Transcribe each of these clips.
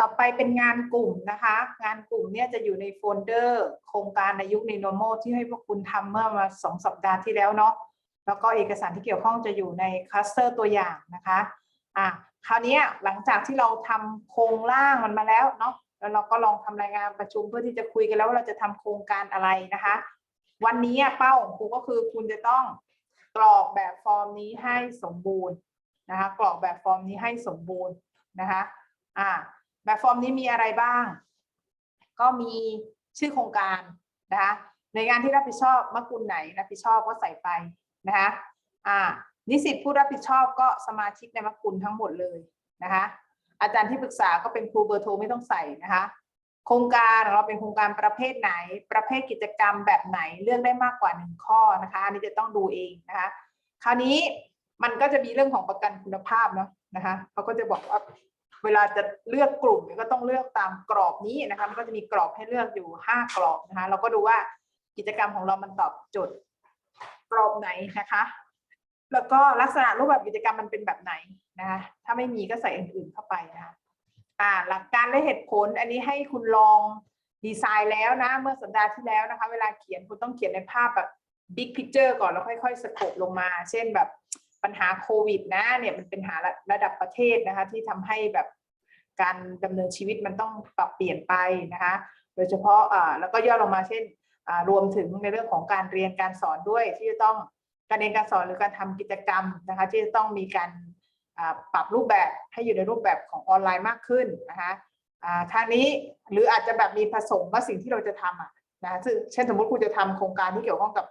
ต่อไปเป็นงานกลุ่มนะคะ งานกลุ่มเนี่ยจะอยู่ในโฟลเดอร์ โครงการในยุค New Normal ที่ให้พวกคุณทำเมื่อมาสองสัปดาห์ที่แล้วเนาะแล้วก็เอกสารที่เกี่ยวข้องจะอยู่ในคลัสเตอร์ตัวอย่างนะคะอะคราวนี้หลังจากที่เราทำโครงร่างมันมาแล้วเนาะแล้วเราก็ลองทำรายงานประชุมเพื่อที่จะคุยกันแล้วว่าเราจะทำโครงการอะไรนะคะ วันนี้เป้าของครูก็คือคุณจะต้องกรอกแบบฟอร์มนี้ให้สมบูรณ์นะคะ กรอกแบบฟอร์มนี้ให้สมบูรณ์นะคะอ่า แบบฟอร์มนี้มีอะไรบ้าง ก็มีชื่อโครงการนะคะหน่วยงานที่รับผิดชอบมะกุลไหนรับผิดชอบก็ใส่ไปนะคะอ่านิสิตผู้รับผิดชอบก็สมาชิกในมะกุลทั้งหมดเลยนะคะอาจารย์ที่ปรึกษาก็เป็นครูเบอร์โทรไม่ต้องใส่นะคะโครงการของเราเป็นโครงการประเภทไหน ประเภทกิจกรรมแบบไหนเลือกได้มากกว่าหนึ่งข้อนะคะอันนี้จะต้องดูเองนะคะคราวนี้มันก็จะมีเรื่องของประกันคุณภาพเนาะนะคะเขาก็จะบอกว่า เวลาจะเลือกกลุ่มก็ต้องเลือกตามกรอบนี้นะคะมันก็จะมีกรอบให้เลือกอยู่ห้ากรอบนะคะ เราก็ดูว่ากิจกรรมของเรามันตอบโจทย์กรอบไหนนะคะ แล้วก็ลักษณะรูปแบบกิจกรรมมันเป็นแบบไหนนะคะถ้าไม่มีก็ใส่อื่นๆเข้าไปนะคะอ่าหลักการและเหตุผลอันนี้ให้คุณลองดีไซน์แล้วนะ เมื่อสัปดาห์ที่แล้วนะคะ เวลาเขียนคุณต้องเขียนในภาพแบบ big picture ก่อนแล้วค่อยๆสโคปลงมา เช่นแบบ ปัญหาโควิดนะเนี่ยมันเป็นปัญหาระระดับประเทศนะคะที่ทำให้แบบการดำเนินชีวิตมันต้องปรับเปลี่ยนไปนะคะโดยเฉพาะอ่าแล้วก็ย่อลงมาเช่นอ่ารวมถึงในเรื่องของการเรียนการสอนด้วยที่จะต้องการเรียนการสอนหรือการทำกิจกรรมนะคะที่จะต้องมีการอ่าปรับรูปแบบให้อยู่ในรูปแบบของออนไลน์มากขึ้นนะคะอ่าทางนี้หรืออาจจะแบบมีผสมว่าสิ่งที่เราจะทำอะนะซึ่งเช่นสมมติคุณจะทำโครงการที่เกี่ยวข้องกับ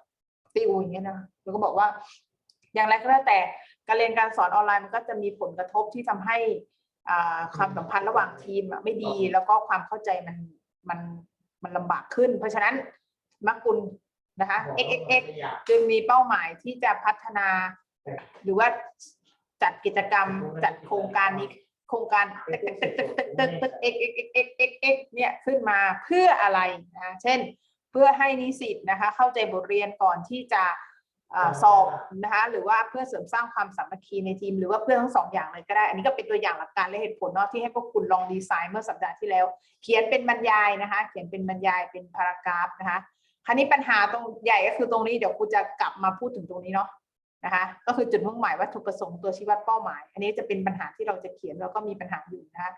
ติวอย่างเงี้ยนะเราก็บอกว่า อย่างไรก็แล้วแต่การเรียนการสอนออนไลน์มันก็จะมีผลกระทบที่ทำให้อ่าความสัมพันธ์ระหว่างทีมอะไม่ดีแล้วก็ความเข้าใจมันมันมันลำบากขึ้น เพราะฉะนั้นมักกุลนะคะ XXX จึงมีเป้าหมายที่จะพัฒนา หรือว่าจัดกิจกรรมจัดโครงการนี้โครงการตึกตึกตึกตึกตึกตึกตึก x x x x x x เนี่ยขึ้นมาเพื่ออะไรนะคะเช่น เพื่อให้นิสิตนะคะ เข้าใจบทเรียนก่อนที่จะอ่า สอบนะคะหรือว่าเพื่อเสริมสร้างความสามัคคีในทีม หรือว่าเพื่อทั้งสองอย่างเลยก็ได้ อันนี้ก็เป็นตัวอย่างหลักการและเหตุผลเนาะที่ให้พวกคุณลองดีไซน์เมื่อสัปดาห์ที่แล้ว เขียนเป็นบรรยายนะคะ เขียนเป็นบรรยายเป็นพารากราฟนะคะคราวนี้ปัญหาตรงใหญ่ก็คือตรงนี้เดี๋ยวครูจะกลับมาพูดถึงตรงนี้เนาะนะคะก็คือจุดมุ่งหมายวัตถุประสงค์ตัวชี้วัดเป้าหมาย อันนี้จะเป็นปัญหาที่เราจะเขียนแล้วก็มีปัญหาอยู่นะคะ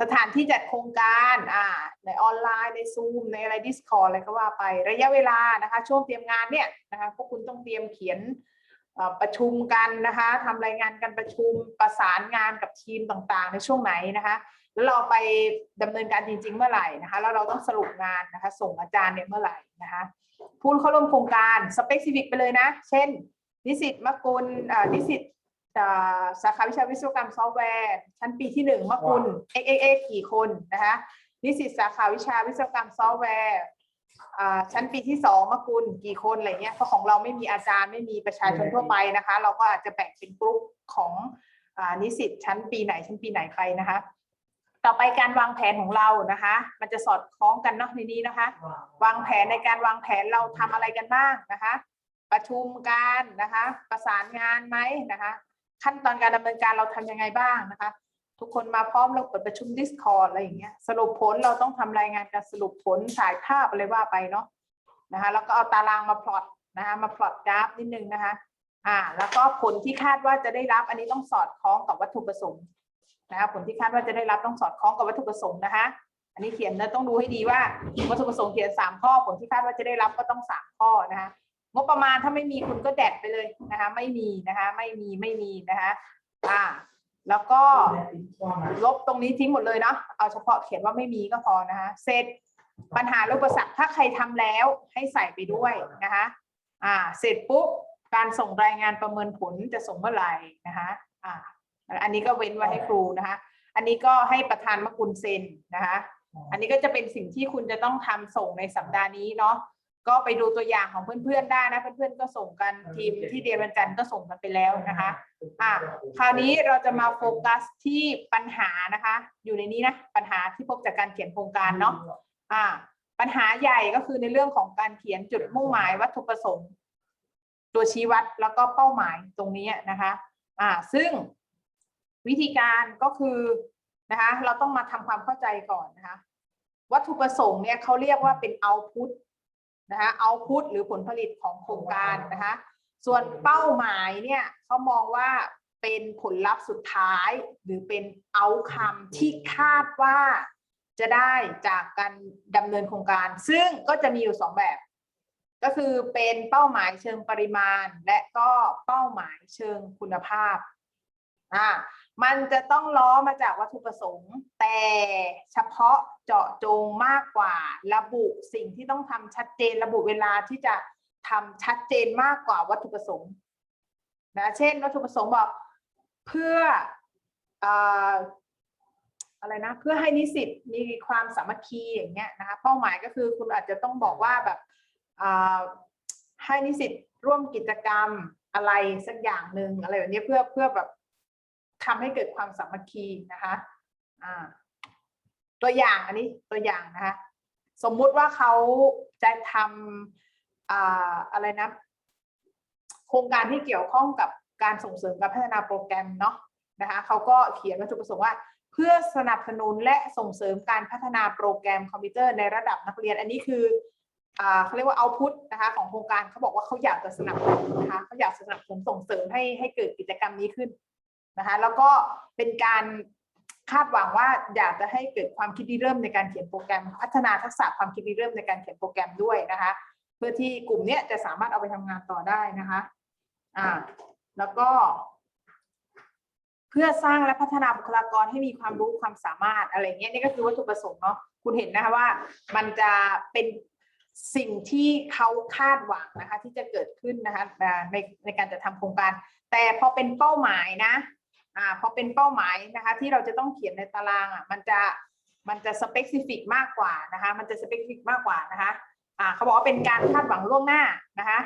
สถานที่จัดโครงการอ่าในออนไลน์ในซูมในอะไร Discord อะไรก็ว่าไประยะเวลานะคะช่วงเตรียมงานเนี่ยนะคะพวกคุณต้องเตรียมเขียนประชุมกันนะคะทำรายงานการประชุมประสานงานกับทีมต่างๆ ในช่วงไหนนะคะ แล้วเราไปดำเนินการจริง ๆ เมื่อไหร่นะคะแล้วเราต้องสรุปงานนะคะส่งอาจารย์เนี่ยเมื่อไหร่นะคะผู้เข้าร่วมโครงการสเปกซิฟิกไปเลยนะ เช่น นิสิตมกุลอ่านิสิต สาขาวิชาวิศวกรรมซอฟต์แวร์ ชั้นปีที่หนึ่งมกุล x x x กี่คนนะคะนิสิตสาขาวิชาวิศวกรรมซอฟต์แวร์อ่าชั้นปีที่สองมกุลกี่คนอะไรเงี้ยเพราะของเราไม่มีอาจารย์ไม่มีประชาชนทั่วไปนะคะ เราก็อาจจะแบ่งเป็นกลุ่มของอ่านิสิตชั้นปีไหนชั้นปีไหนไปนะคะ ต่อไปการวางแผนของเรานะคะ มันจะสอดคล้องกันเนาะในนี้นะคะ วางแผนในการวางแผนเราทำอะไรกันบ้างนะคะ ประชุมการนะคะ ประสานงานไหมนะคะ ขั้นตอนการดำเนินการเราทำยังไงบ้างนะคะ ทุกคนมาพร้อมเราเปิดประชุม Discord อะไรอย่างเงี้ยสรุปผลเราต้องทำรายงานการสรุปผลถ่ายภาพอะไรว่าไปเนาะนะคะแล้วก็เอาตารางมาพลอตนะคะมาพลอตกราฟนิดนึงนะคะอ่าแล้วก็ผลที่คาดว่าจะได้รับอันนี้ต้องสอดคล้องกับวัตถุประสงค์นะคะผลที่คาดว่าจะได้รับต้องสอดคล้องกับวัตถุประสงค์นะคะอันนี้เขียนนะต้องดูให้ดีว่าวัตถุประสงค์เขียนสามข้อผลที่คาดว่าจะได้รับก็ต้องสามข้อนะคะ งบประมาณถ้าไม่มีคุณก็แดดไปเลยนะคะไม่มีนะคะไม่มีไม่มีนะคะอ่าแล้วก็ลบตรงนี้ทิ้งหมดเลยเนาะเอาเฉพาะเขียนว่าไม่มีก็พอนะคะเสร็จปัญหาและอุปสรรคถ้าใครทำแล้วให้ใส่ไปด้วยนะคะอ่าเสร็จปุ๊บการส่งรายงานประเมินผลจะส่งเมื่อไหร่นะคะอ่าอันนี้ก็เว้นไว้ให้ครูนะคะ อันนี้ก็ให้ประธานมกุลเซ็นนะคะ อันนี้ก็จะเป็นสิ่งที่คุณจะต้องทำส่งในสัปดาห์นี้เนาะ ก็ไปดูตัวอย่างของเพื่อนๆได้นะ เพื่อนๆก็ส่งกันทีมที่เรียนวันจันทร์ก็ส่งกันไปแล้วนะคะอะคราวนี้เราจะมาโฟกัสที่ปัญหานะคะ อยู่ในนี้นะปัญหาที่พบจากการเขียนโครงการเนาะอ่าปัญหาใหญ่ก็คือในเรื่องของการเขียนจุดมุ่งหมายวัตถุประสงค์ ตัวชี้วัดแล้วก็เป้าหมายตรงนี้นะคะอ่าซึ่งวิธีการก็คือนะคะ เราต้องมาทำความเข้าใจก่อนนะคะ วัตถุประสงค์เนี่ยเขาเรียกว่าเป็น output นะคะ output หรือผลผลิตของโครงการนะคะส่วนเป้าหมายเนี่ยเขามองว่าเป็นผลลัพธ์สุดท้าย หรือเป็น outcome ที่คาดว่าจะได้จากการดำเนินโครงการ ซึ่งก็จะมีอยู่สองแบบ ก็คือเป็นเป้าหมายเชิงปริมาณ และก็เป้าหมายเชิงคุณภาพอ่า มันจะต้องล้อมาจากวัตถุประสงค์ แต่เฉพาะเจาะจงมากกว่า ระบุสิ่งที่ต้องทำชัดเจน ระบุเวลาที่จะทำชัดเจนมากกว่าวัตถุประสงค์นะเช่น วัตถุประสงค์บอกเพื่อออะไรนะเพื่อให้นิสิตมีความสามัคคีอย่างเงี้ยนะคะเป้าหมายก็คือคุณอาจจะต้องบอกว่าแบบให้นิสิตร่วมกิจกรรมอะไรสักอย่างหนึ่งอะไรแบบนี้เพื่อเพื่อแบบ ทำให้เกิดความสามัคคีนะคะตัวอย่างอันนี้ตัวอย่างนะคะสมมุติว่าเขาจะทำอ่าอะไรนะ โครงการที่เกี่ยวข้องกับการส่งเสริมการพัฒนาโปรแกรมเนาะนะคะเขาก็เขียนวัตถุประสงค์ว่า เพื่อสนับสนุนและส่งเสริมการพัฒนาโปรแกรมคอมพิวเตอร์ในระดับนักเรียน อันนี้คืออเขาเรียกว่าเอาพุทนะคะของโครงการเขาบอกว่าเขาอยากจะสนับสนุนนะคะเขาอยากสนับสนุนส่งเสริมให้ให้เกิดกิจกรรมนี้ขึ้น นะคะแล้วก็เป็นการคาดหวังว่าอยากจะให้เกิดความคิดริเริ่มในการเขียนโปรแกรม พัฒนาทักษะความคิดริเริ่มในการเขียนโปรแกรมด้วยนะคะ เพื่อที่กลุ่มเนี้ยจะสามารถเอาไปทำงานต่อได้นะคะอ่าแล้วก็ เพื่อสร้างและพัฒนาบุคลากรให้มีความรู้ความสามารถอะไรเงี้ยนี่ก็คือวัตถุประสงค์เนาะคุณเห็นนะคะว่ามันจะเป็นสิ่งที่เขาคาดหวังนะคะ ที่จะเกิดขึ้นนะคะในในการจะทำโครงการ แต่พอเป็นเป้าหมายนะ อ่าพอเป็นเป้าหมายนะคะที่เราจะต้องเขียนในตารางอะมันจะมันจะสเปกซิฟิกมากกว่านะคะมันจะสเปกซิฟิกมากกว่านะคะอ่าเขาบอกว่าเป็นการคาดหวังล่วงหน้านะคะ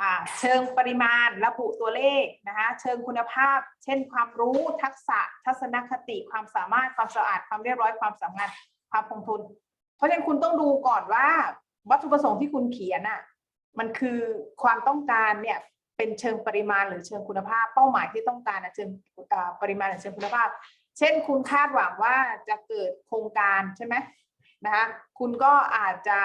อ่าเชิงปริมาณระบุตัวเลขนะคะเชิงคุณภาพ เช่น ความรู้ทักษะทัศนคติความสามารถความสะอาดความเรียบร้อยความสามารถความคงทุน เพราะฉะนั้นคุณต้องดูก่อนว่าวัตถุประสงค์ที่คุณเขียนอะมันคือความต้องการเนี่ย เป็นเชิงปริมาณหรือเชิงคุณภาพ เป้าหมายที่ต้องการนะเชิงปริมาณหรือเชิงคุณภาพ เช่นคุณคาดหวังว่าจะเกิดโครงการใช่ไหมนะคะคุณก็อาจจะ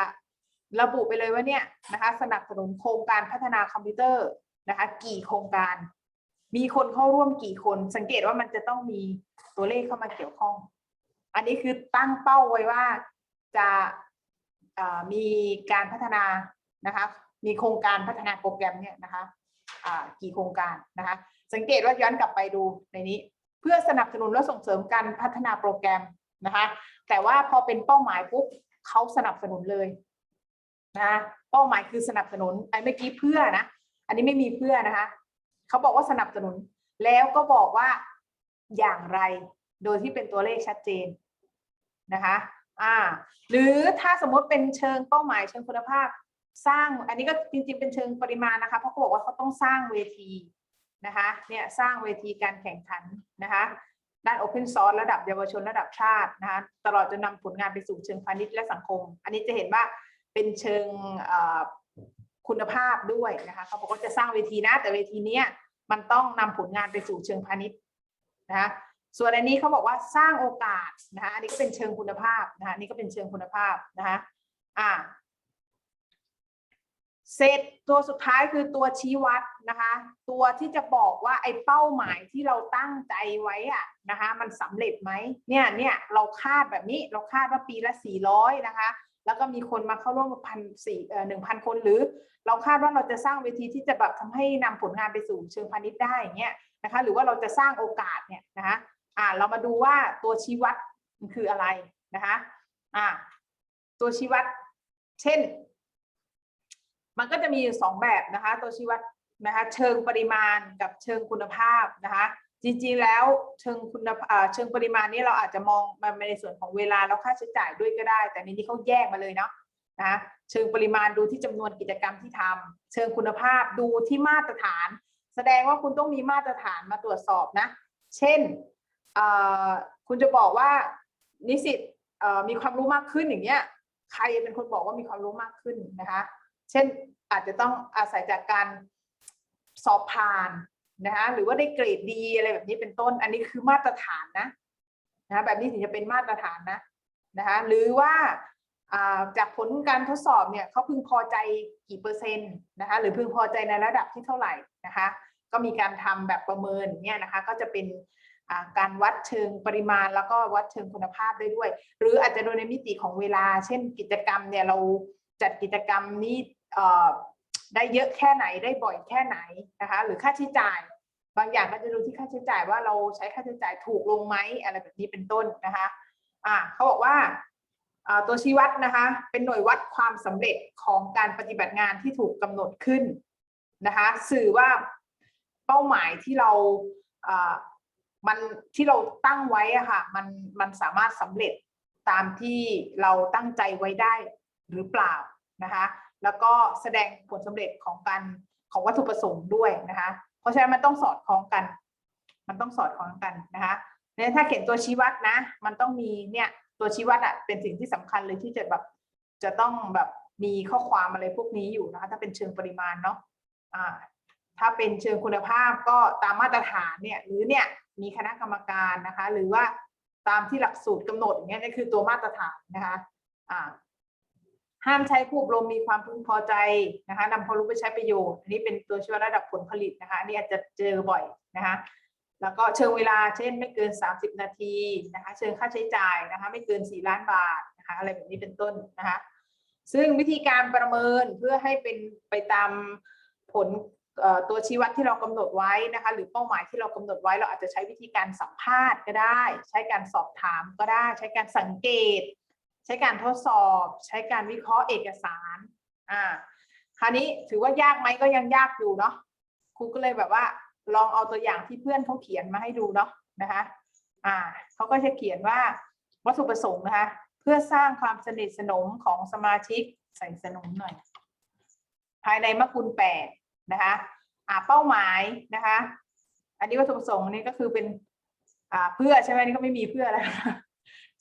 ระบุไปเลยว่าเนี่ยนะคะสนับสนุนโครงการพัฒนาคอมพิวเตอร์นะคะกี่โครงการ มีคนเข้าร่วมกี่คน สังเกตว่ามันจะต้องมีตัวเลขเข้ามาเกี่ยวข้อง อันนี้คือตั้งเป้าไว้ว่าจะมีการพัฒนานะคะมีโครงการพัฒนาโปรแกรมเนี่ยนะคะ กี่โครงการนะคะ สังเกตว่าย้อนกลับไปดูในนี้ เพื่อสนับสนุนและส่งเสริมการพัฒนาโปรแกรมนะคะ แต่ว่าพอเป็นเป้าหมายปุ๊บเขาสนับสนุนเลยนะเป้าหมายคือสนับสนุนไอ้เมื่อกี้เพื่อนะ อันนี้ไม่มีเพื่อนะคะเขาบอกว่าสนับสนุน แล้วก็บอกว่าอย่างไรโดยที่เป็นตัวเลขชัดเจนนะคะ อ่า หรือถ้าสมมติเป็นเชิงเป้าหมายเชิงคุณภาพ สร้างอันนี้ก็จริงๆเป็นเชิงปริมาณนะคะเพราะเขาบอกว่าเขาต้องสร้างเวทีนะคะเนี่ยสร้างเวทีการแข่งขันนะคะด้าน Open Source ระดับเยาวชนระดับชาตินะคะตลอดจนนำผลงานไปสู่เชิงพาณิชย์และสังคม อันนี้จะเห็นว่าเป็นเชิงคุณภาพด้วยนะคะเขาบอกว่าจะสร้างเวทีนะ แต่เวทีนี้มันต้องนำผลงานไปสู่เชิงพาณิชย์นะคะส่วนอันนี้เขาบอกว่าสร้างโอกาสนะคะอันนี้ก็เป็นเชิงคุณภาพนะคะนนี้ก็เป็นเชิงคุณภาพนะคะอ่า เสร็จตัวสุดท้ายคือตัวชี้วัดนะคะ ตัวที่จะบอกว่าไอ้เป้าหมายที่เราตั้งใจไว้อะนะคะ มันสำเร็จไหมเนี่ยเนี่ยเราคาดแบบนี้เราคาดว่าปีละสี่ร้อยนะคะ แล้วก็มีคนมาเข้าร่วมพันสี่เอ่อหนึ่งพันคนหรือ เราคาดว่าเราจะสร้างเวทีที่จะแบบทำให้นำผลงานไปสู่เชิงพาณิชย์ได้อย่างเงี้ยนะคะ หรือว่าเราจะสร้างโอกาสเนี่ยนะคะอ่าเรามาดูว่าตัวชี้วัดมันคืออะไรนะคะอ่าตัวชี้วัด เช่น มันก็จะมีอยู่สองแบบนะคะตัวชี้วัดนะคะเชิงปริมาณกับเชิงคุณภาพนะคะจริงๆแล้วเชิงคุณภาพเชิงปริมาณนี้เราอาจจะมองมันในส่วนของเวลาแล้วค่าใช้จ่ายด้วยก็ได้ แต่ในนี้เขาแยกมาเลยเนาะนะะเชิงปริมาณดูที่จำนวนกิจกรรมที่ทำเชิงคุณภาพดูที่มาตรฐาน แสดงว่าคุณต้องมีมาตรฐานมาตรวจสอบนะ เช่นอ่อคุณจะบอกว่านิสิตอ่อมีความรู้มากขึ้นอย่างเงี้ยใครเป็นคนบอกว่ามีความรู้มากขึ้นนะคะ เช่นอาจจะต้องอาศัยจากการสอบผ่านนะคะหรือว่าได้เกรดดีอะไรแบบนี้เป็นต้น อันนี้คือมาตรฐานนะนะคะแบบนี้ถึงจะเป็นมาตรฐานนะนะคะหรือว่าจากผลการทดสอบเนี่ยเขาพึงพอใจกี่เปอร์เซ็นต์นะคะหรือพึงพอใจในระดับที่เท่าไหร่นะคะก็มีการทำแบบประเมินเนี่ยนะคะก็จะเป็นการวัดเชิงปริมาณ แล้วก็วัดเชิงคุณภาพได้ด้วย หรืออาจจะโดยในมิติของเวลา เช่นกิจกรรมเนี่ยเราจัดกิจกรรมนี่ ได้เยอะแค่ไหนได้บ่อยแค่ไหนนะคะ หรือค่าใช้จ่าย บางอย่างก็จะดูที่ค่าใช้จ่ายว่าเราใช้ค่าใช้จ่ายถูกลงไหมอะไรแบบนี้เป็นต้นนะคะอ่าเขาบอกว่าตัวชี้วัดนะคะ เป็นหน่วยวัดความสำเร็จของการปฏิบัติงานที่ถูกกำหนดขึ้นนะคะ สื่อว่าเป้าหมายที่เรามันที่เราตั้งไว้อะค่ะมันมันสามารถสำเร็จตามที่เราตั้งใจไว้ได้หรือเปล่านะคะ แล้วก็แสดงผลสำเร็จของการของวัตถุประสงค์ด้วยนะคะ เพราะฉะนั้นมันต้องสอดคล้องกัน มันต้องสอดคล้องกันนะคะเนี่ยถ้าเขียนตัวชี้วัดนะ มันต้องมีเนี่ยตัวชี้วัดอะเป็นสิ่งที่สำคัญเลยที่จะแบบจะต้องแบบมีข้อความอะไรพวกนี้อยู่นะคะถ้าเป็นเชิงปริมาณเนาะอ่าถ้าเป็นเชิงคุณภาพก็ตามมาตรฐานเนี่ยหรือเนี่ยมีคณะกรรมการนะคะ หรือว่าตามที่หลักสูตรกำหนดอย่างเงี้ยนี่คือตัวมาตรฐานนะคะอ่า ห้ามใช้ผู้อบรมมีความพึงพอใจนะคะนำความรู้ไปใช้ประโยชน์ อันนี้เป็นตัวชี้วัดระดับผลผลิตนะคะ อันนี้อาจจะเจอบ่อยนะคะ แล้วก็เชิงเวลาเช่นไม่เกิน 30 นาทีนะคะ เชิงค่าใช้จ่ายนะคะ ไม่เกิน 4 ล้านบาทนะคะ อะไรแบบนี้เป็นต้นนะคะ ซึ่งวิธีการประเมินเพื่อให้เป็นไปตามผลตัวชี้วัดที่เรากำหนดไว้นะคะ หรือเป้าหมายที่เรากำหนดไว้ เราอาจจะใช้วิธีการสัมภาษณ์ก็ได้ ใช้การสอบถามก็ได้ ใช้การสังเกต ใช้การทดสอบ ใช้การวิเคราะห์เอกสาร อ่า คราวนี้ถือว่ายากไหมก็ยังยากอยู่เนาะ ครูก็เลยแบบว่า ลองเอาตัวอย่างที่เพื่อนเขาเขียนมาให้ดูเนาะนะคะ อ่าเขาก็จะเขียนว่าวัตถุประสงค์นะคะ เพื่อสร้างความสนิทสนมของสมาชิกใส่สนมหน่อย ภายในมกุลแปดนะคะ อ่าเป้าหมายนะคะ อันนี้วัตถุประสงค์นี่ก็คือเป็น อ่าเพื่อใช่ไหมนี่ก็ไม่มีเพื่อแล้ว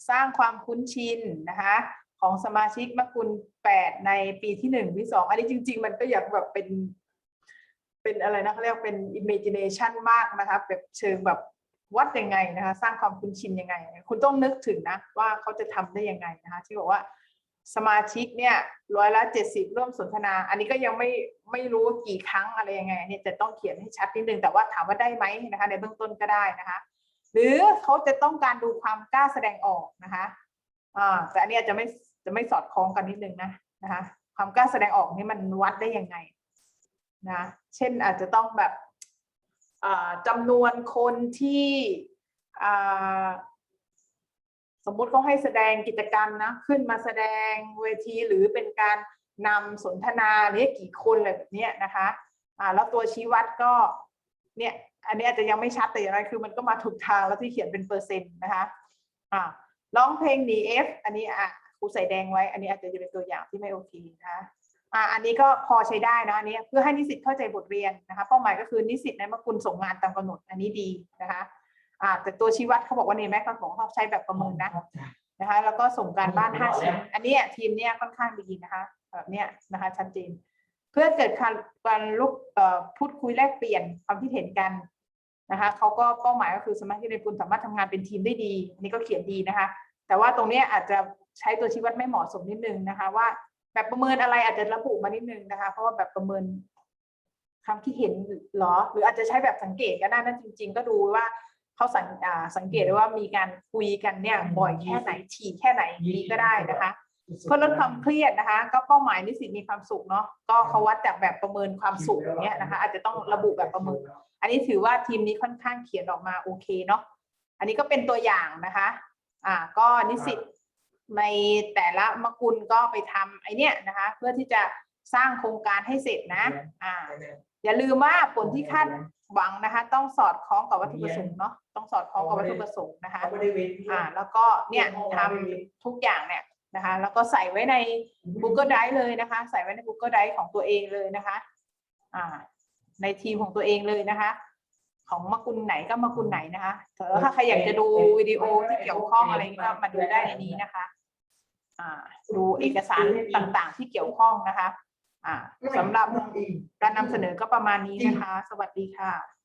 สร้างความคุ้นชินนะคะของสมาชิกมกุลแปดในปีที่หนึ่งที่สองอันนี้จริง ๆ มันก็อยากแบบเป็น เป็นอะไรนะเขาเรียกว่าเป็น imagination มากนะคะแบบเชิงแบบวัดยังไงนะคะ สร้างความคุ้นชินยังไง คุณต้องนึกถึงนะ ว่าเขาจะทำได้ยังไงนะคะที่บอกว่าสมาชิกเนี่ยร้อยละเจ็ดสิบร่วมสนทนา อันนี้ก็ยังไม่ไม่รู้กี่ครั้งอะไรยังไงเนี่ยจะต้องเขียนให้ชัดนิดนึงแต่ว่าถามว่าได้ไหมนะคะ ในเบื้องต้นก็ได้นะคะ หรือเขาจะต้องการดูความกล้าแสดงออกนะคะอ่าแต่อันนี้อาจจะไม่จะไม่สอดคล้องกันนิดนึงนะนะคะความกล้าแสดงออกนี่มันวัดได้ยังไงนะเช่นอาจจะต้องแบบจำนวนคนที่สมมุติเขาให้แสดงกิจกรรมนะขึ้นมาแสดงเวทีหรือเป็นการนำสนทนาเนี่ยกี่คนอะไรแบบนี้นะคะแล้วตัวชี้วัดก็เนี่ย อันนี้อาจจะยังไม่ชัดแต่อย่างไรคือมันก็มาถูกทางแล้วที่เขียนเป็นเปอร์เซ็นต์นะคะอ่าร้องเพลงหนีเอฟอันนี้อะครูใส่แดงไว้ อันนี้อาจจะเป็นตัวอย่างที่ไม่โอเคนะคะอ่าอันนี้ก็พอใช้ได้นะอันนี้เพื่อให้นิสิตเข้าใจบทเรียนนะคะเป้าหมายก็คือนิสิตในเมื่อคุณส่งงานตามกำหนดอันนี้ดีนะคะอ่าแต่ตัวชี้วัดเขาบอกว่าเนี่ยแม่ก็บอกเขาใช้แบบประเมินนะนะคะแล้วก็ส่งการบ้านห้าชิ้นอันเนี้ยทีมเนี้ยค่อนข้างดีนะคะแบบเนี้ยนะคะชัดเจนเพื่อเกิดการการลุกเอ่อพูดคุยแลกเปลี่ยนความคิดเห็นกัน นะคะเขาก็เป้าหมายก็คือสมาชิกในกลุ่มสามารถทำงานเป็นทีมได้ดีอันนี้ก็เขียนดีนะคะ แต่ว่าตรงเนี้ยอาจจะใช้ตัวชี้วัดไม่เหมาะสมนิดนึงนะคะว่าแบบประเมินอะไรอาจจะระบุมานิดนึงนะคะ เพราะว่าแบบประเมินความคิดเห็นหรอ หรืออาจจะใช้แบบสังเกตก็ได้นั่นจริง ๆ ก็ดูว่าเขาสังสังเกตได้ว่ามีการคุยกันเนี่ยบ่อยแค่ไหนถี่แค่ไหนนี้ก็ได้นะคะ เพื่อลดความเครียดนะคะ ก็เป้าหมายนิสิตมีความสุขเนาะก็เขาวัดจากแบบประเมินความสุขอย่างเงี้ยนะคะ อาจจะต้องระบุแบบประเมิน อันนี้ถือว่าทีมนี้ค่อนข้างเขียนออกมาโอเคเนาะอันนี้ก็เป็นตัวอย่างนะคะ อ่า ก็นิสิตในแต่ละมกุลก็ไปทำไอเนี้ยนะคะ เพื่อที่จะสร้างโครงการให้เสร็จนะ อ่า อย่าลืมว่าผลที่คาดหวังนะคะ ต้องสอดคล้องกับวัตถุประสงค์เนาะต้องสอดคล้องกับวัตถุประสงค์นะคะเขาไม่ได้เว้นอ่า แล้วก็เนี่ยทำทุกอย่างเนี่ยนะคะ แล้วก็ใส่ไว้ใน Google Drive เลยนะคะ ใส่ไว้ใน Google Drive ของตัวเองเลยนะคะ อ่า ในทีมของตัวเองเลยนะคะ ของมกุลไหนก็มกุลไหนนะคะถ้าใครอยากจะดูวิดีโอที่เกี่ยวข้องอะไรก็มาดูได้ในนี้นะคะ อ่า ดูเอกสารต่างๆ ที่เกี่ยวข้องนะคะ อ่าสำหรับการนำเสนอก็ประมาณนี้นะคะ สวัสดีค่ะ